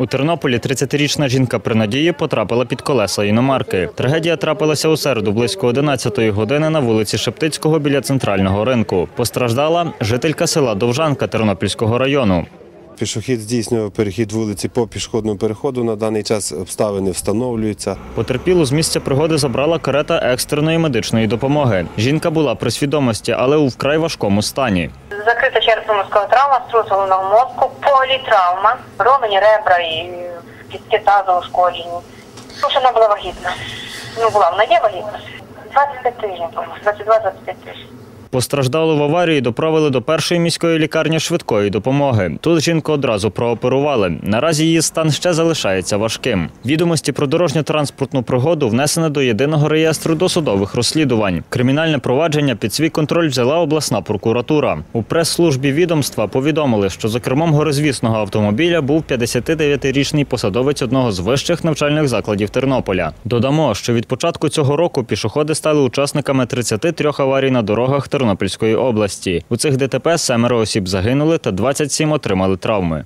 У Тернополі 30-річна жінка при надії потрапила під колеса іномарки. Трагедія трапилася у середу близько 11-ї години на вулиці Шептицького біля центрального ринку. Постраждала жителька села Довжанка Тернопільського району. Пішохід здійснював перехід вулиці по пішохідному переходу. На даний час обставини встановлюються. Потерпілу з місця пригоди забрала карета екстреної медичної допомоги. Жінка була при свідомості, але у вкрай важкому стані. Закрита черепно-мозкова травма, струс головного мозку, політравма, романі ребра і кістки тазу ушкоджені. Тому вона була вагітна. Ну, була, вона є вагітна. 25 тижнів, по-моєму, 22-25 тижнів. Постраждалу в аварії доправили до першої міської лікарні швидкої допомоги. Тут жінку одразу прооперували. Наразі її стан ще залишається важким. Відомості про дорожньо-транспортну пригоду внесено до єдиного реєстру досудових розслідувань. Кримінальне провадження під свій контроль взяла обласна прокуратура. У прес-службі відомства повідомили, що за кермом горизвісного автомобіля був 59-річний посадовець одного з вищих навчальних закладів Тернополя. Додамо, що від початку цього року пішоходи стали учасниками 33 аварій на дорогах Тернопільської області. У цих ДТП семеро осіб загинули та 27 отримали травми.